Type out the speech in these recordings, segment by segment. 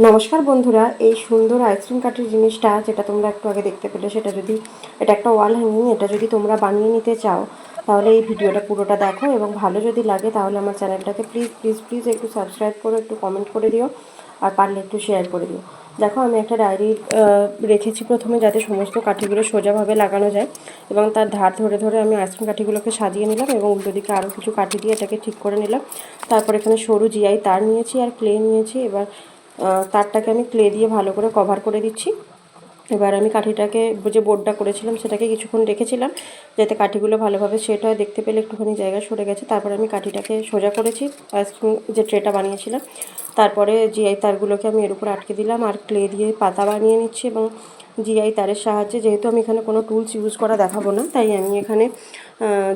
নমস্কার বন্ধুরা, এই সুন্দর আইসক্রিম কাঠের জিনিসটা যেটা তোমরা একটু আগে দেখতে পেলে, সেটা যদি এটা একটা ওয়াল হ্যাঙ্গিং এটা যদি তোমরা বানিয়ে নিতে চাও, তাহলে এই ভিডিওটা পুরোটা দেখো এবং ভালো যদি লাগে, তাহলে আমার চ্যানেলটাকে প্লিজ প্লিজ প্লিজ একটু সাবস্ক্রাইব করো, একটু কমেন্ট করে দিও আর পারলে একটু শেয়ার করে দিও। দেখো, আমি একটা ডায়েরি রেখেছি প্রথমে যাতে সমস্ত কাঠিগুলো সোজাভাবে লাগানো যায় এবং তার ধার ধরে ধরে আমি আইসক্রিম কাঠিগুলোকে সাজিয়ে নিলাম এবং উল্টো দিকে আরও কিছু কাঠি দিয়ে এটাকে ঠিক করে নিলাম। তারপর এখানে সরু জিআই তার নিয়েছি আর ক্লে নিয়েছি। এবার তারটাকে আমি ক্লে দিয়ে ভালো করে কভার করে দিচ্ছি। এবার আমি কাঠিটাকে, যে বোর্ডটা করেছিলাম সেটাকে কিছুক্ষণ রেখেছিলাম, যাতে কাঠিগুলো ভালোভাবে সেট হয়। দেখতে পেলে একটুখানি জায়গা সরে গেছে। তারপর আমি কাঠিটাকে সোজা করেছি যে ট্রেটা বানিয়েছিলাম। তারপরে জিআই তারগুলোকে আমি এর উপর আটকে দিলাম আর ক্লে দিয়ে পাতা বানিয়ে নিচ্ছি এবং জিআই তারের সাহায্যে, যেহেতু আমি এখানে কোনো টুলস ইউজ করা দেখাবো না, তাই আমি এখানে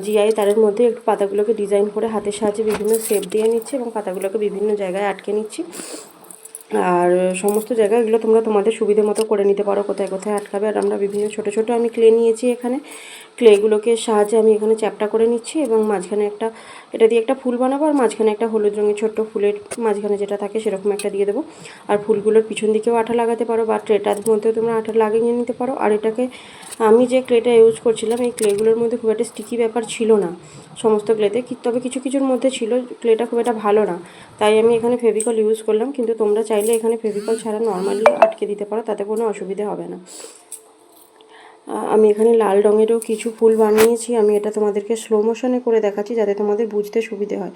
জিআই তারের মধ্যে একটু পাতাগুলোকে ডিজাইন করে হাতের সাহায্যে বিভিন্ন শেপ দিয়ে নিচ্ছি এবং পাতাগুলোকে বিভিন্ন জায়গায় আটকে নিচ্ছি। আর সমস্ত জায়গায় এগুলো তোমরা তোমাদের সুবিধে মতো করে নিতে পারো, কোথায় কোথায় আটকাবে। আর আমরা বিভিন্ন ছোট ছোট আমি ক্লে নিয়েছি এখানে। ক্লেগুলোকে সাহায্যে আমি এখানে চ্যাপটা করে নিচ্ছি এবং মাঝখানে একটা, এটা দিয়ে একটা ফুল বানাবো আর মাঝখানে একটা হলুদ রঙের ছোট্ট ফুলের মাঝখানে যেটা থাকে সেরকম একটা দিয়ে দেবো। আর ফুলগুলোর পিছন দিকেও আঠা লাগাতে পারো বা ট্রেটার মধ্যেও তোমরা আঠা লাগিয়ে নিতে পারো। আর এটাকে আমি যে ক্লেটা ইউজ করছিলাম, এই ক্লেগুলোর মধ্যে খুব একটা স্টিকি ব্যাপার ছিল না সমস্ত ক্লেতে তবে কিছু, কিছুর মধ্যে ছিল ক্লেটা খুব একটা ভালো না। তাই আমি এখানে ফেভিকল ইউজ করলাম, কিন্তু তোমরা চাইলে এখানে ফেভিকল ছাড়া নর্মালি আটকে দিতে পারো, তাতে কোনো অসুবিধে হবে না। আমি এখানে লাল রঙেরও কিছু ফুল বানিয়েছি, আমি এটা তোমাদেরকে স্লো মোশনে করে দেখাচ্ছি যাতে তোমাদের বুঝতে সুবিধে হয়।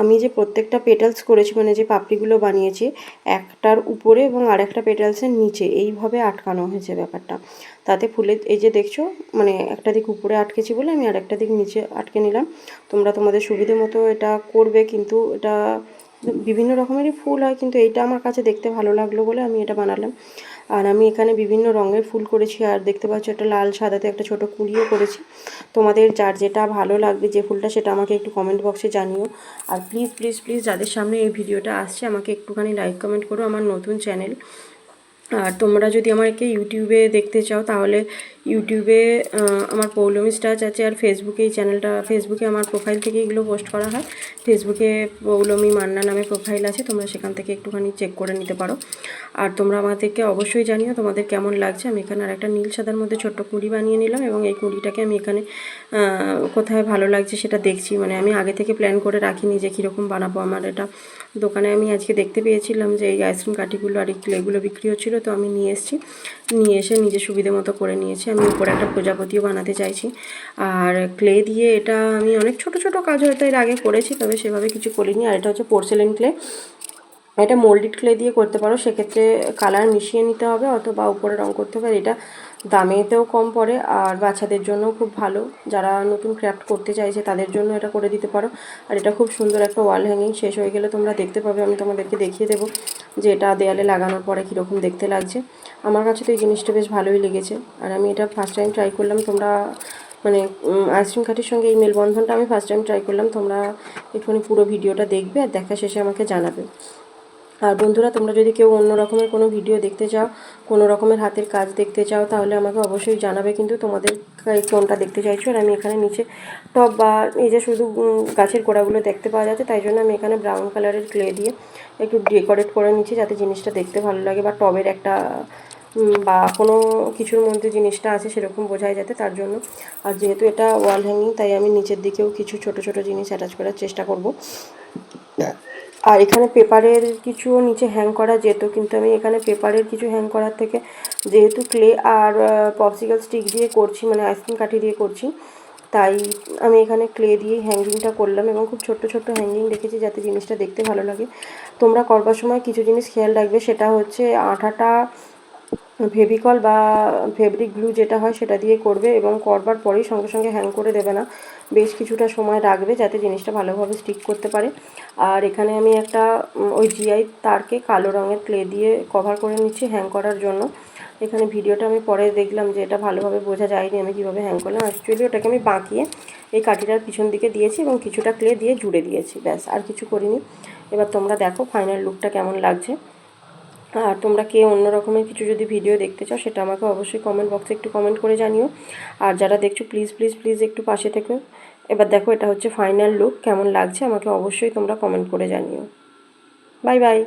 আমি যে প্রত্যেকটা পেটালস করেছি মানে যে পাপড়িগুলো বানিয়েছি, একটার উপরে এবং আরেকটা পেটালসের নিচে, এইভাবে আটকানো হয়েছে ব্যাপারটা। তাতে ফুলের এই যে দেখছ মানে একটা দিক উপরে আটকেছি বলে আমি আরেকটা দিক নিচে আটকে নিলাম। তোমরা তোমাদের সুবিধে মতো এটা করবে, কিন্তু এটা বিভিন্ন রকমেরই ফুল হয়, কিন্তু এইটা আমার কাছে দেখতে ভালো লাগল বলে আমি এটা বানালাম। আর আমি এখানে বিভিন্ন রঙের ফুল করেছি, আর দেখতে পাচ্ছ একটা লাল সাদাতে একটা ছোট কুড়িও করেছি। তোমাদের যার যেটা ভালো লাগবে যে ফুলটা সেটা আমাকে একটু কমেন্ট বক্সে জানিও। আর প্লিজ প্লিজ প্লিজ যাদের সামনে এই ভিডিওটা আসছে, আমাকে একটুখানি লাইক কমেন্ট করো আমার নতুন চ্যানেল আর তোমরা যদি আমাকে ইউটিউবে দেখতে চাও, তাহলে ইউটিউবে আমার পৌলমি স্টাচ আছে আর ফেসবুকে এই চ্যানেলটা, ফেসবুকে আমার প্রোফাইল থেকে এগুলো পোস্ট করা হয়। ফেসবুকে পৌলমি মান্না নামে প্রোফাইল আছে, তোমরা সেখান থেকে একটুখানি চেক করে নিতে পারো। আর তোমরা আমাদেরকে অবশ্যই জানিও তোমাদের কেমন লাগছে। আমি এখানে আর একটা নীল সাদার মধ্যে ছোট্ট কুড়ি বানিয়ে নিলাম এবং এই কুড়িটাকে আমি এখানে কোথায় ভালো লাগছে সেটা দেখছি। মানে আমি আগে থেকে প্ল্যান করে রাখিনি যে কীরকম বানাবো। আমার এটা দোকানে আমি আজকে দেখতে পেয়েছিলাম যে এই আইসক্রিম কাঠিগুলো আর এই ক্লেগুলো বিক্রি হচ্ছিল। তো আমি নিয়ে এসেছি। নিয়ে এসে নিজের সুবিধে মতো করে নিয়েছি। আমি উপরে একটা প্রজাপতিও বানাতে চাইছি। আর ক্লে দিয়ে এটা আমি অনেক ছোট ছোট কাজ হয়তো এর আগে করেছি, তবে সেভাবে কিছু করিনি। আর এটা হচ্ছে পোর্সেলেন ক্লে এটা মোল্ডেড ক্লে দিয়ে করতে পারো। সেক্ষেত্রে কালার মিশিয়ে নিতে হবে অথবা উপরে রং করতে হবে। এটা দামেতেও কম পড়ে। আর বাচ্চাদের জন্য খুব ভালো। যারা নতুন ক্রাফট করতে চাইছে, তাদের জন্য এটা করে দিতে পারো। আর এটা খুব সুন্দর একটা ওয়াল হ্যাঙ্গিং শেষ হয়ে গেলে তোমরা দেখতে পাবে। আমি তোমাদেরকে দেখিয়ে দেবো। যে এটা দেয়ালে লাগানোর পরে কীরকম দেখতে লাগছে। আমার কাছে তো এই জিনিসটা বেশ ভালোই লেগেছে। আর আমি এটা ফার্স্ট টাইম ট্রাই করলাম, তোমরা মানে আইসক্রিম কাঠির সঙ্গে এই মেলবন্ধনটা আমি ফার্স্ট টাইম ট্রাই করলাম। তোমরা একটুখানি পুরো ভিডিওটা দেখবে আর দেখা শেষে আমাকে জানাবে। আর বন্ধুরা, তোমরা যদি কেউ অন্য রকমের কোনো ভিডিও দেখতে চাও, কোনো রকমের হাতের কাজ দেখতে চাও, তাহলে আমাকে অবশ্যই জানাবে। কিন্তু তোমাদের কোনটা দেখতে চাইছো? আর আমি এখানে নিচে টব বা এই যে শুধু গাছের গোড়াগুলো দেখতে পাওয়া যাচ্ছে, তাই জন্য আমি এখানে ব্রাউন কালারের ক্লে দিয়ে একটু ডেকোরেট করে নিচ্ছি, যাতে জিনিসটা দেখতে ভালো লাগে বা টবের একটা বা কোনো কিছুর মধ্যে জিনিসটা আছে সেরকম বোঝাই যাতে তার জন্য। আর যেহেতু এটা ওয়াল হ্যাঙ্গিং তাই আমি নিচের দিকেও কিছু ছোট ছোট জিনিস অ্যাটাচ করার চেষ্টা করব। আর এখানে পেপারের কিছুও নিচে হ্যাং করা যেত, কিন্তু আমি এখানে পেপারের কিছু হ্যাং করার থেকে যেহেতু ক্লে আর পপসিকাল স্টিক দিয়ে করছি মানে আইসক্রিম কাঠি দিয়ে করছি, তাই আমি এখানে ক্লে দিয়ে হ্যাঙ্গিংটা করলাম এবং খুব ছোট্ট ছোট্ট হ্যাঙ্গিং রেখেছি যাতে জিনিসটা দেখতে ভালো লাগে। তোমরা করবার সময় কিছু জিনিস খেয়াল রাখবে, সেটা হচ্ছে আঠাটা ফেভিকল বা ফেব্রিক গ্লু যেটা হয় সেটা দিয়ে করবে এবং করবার পরেই সঙ্গে সঙ্গে হ্যাং করে দেবে না। বেশ কিছুটা সময় রাখবে যাতে জিনিসটা ভালোভাবে স্টিক করতে পারে। আর এখানে আমি একটা ওই জিআই তারকে কালো রঙের ক্লে দিয়ে কভার করে নিচ্ছি হ্যাং করার জন্য। এখানে ভিডিওটা আমি পরে দেখলাম যে এটা ভালোভাবে বোঝা যায়নি আমি কীভাবে হ্যাং করলাম। অ্যাকচুয়ালি ওটাকে আমি বাঁকিয়ে এই কাঠিটার পিছন দিকে দিয়েছি এবং কিছুটা ক্লে দিয়ে জুড়ে দিয়েছি, ব্যাস, আর কিছু করিনি। এবার তোমরা দেখো ফাইনাল লুকটা কেমন লাগছে। আর তোমরা কে অন্য রকমের কিছু যদি ভিডিও দেখতে চাও, সেটা আমাকে অবশ্যই কমেন্ট বক্সে একটু কমেন্ট করে জানিও। আর যারা দেখছ প্লিজ প্লিজ প্লিজ একটু পাশে থেকো। এবার দেখো, এটা হচ্ছে ফাইনাল লুক কেমন লাগছে, আমাকে অবশ্যই তোমরা কমেন্ট করে জানিও। Bye bye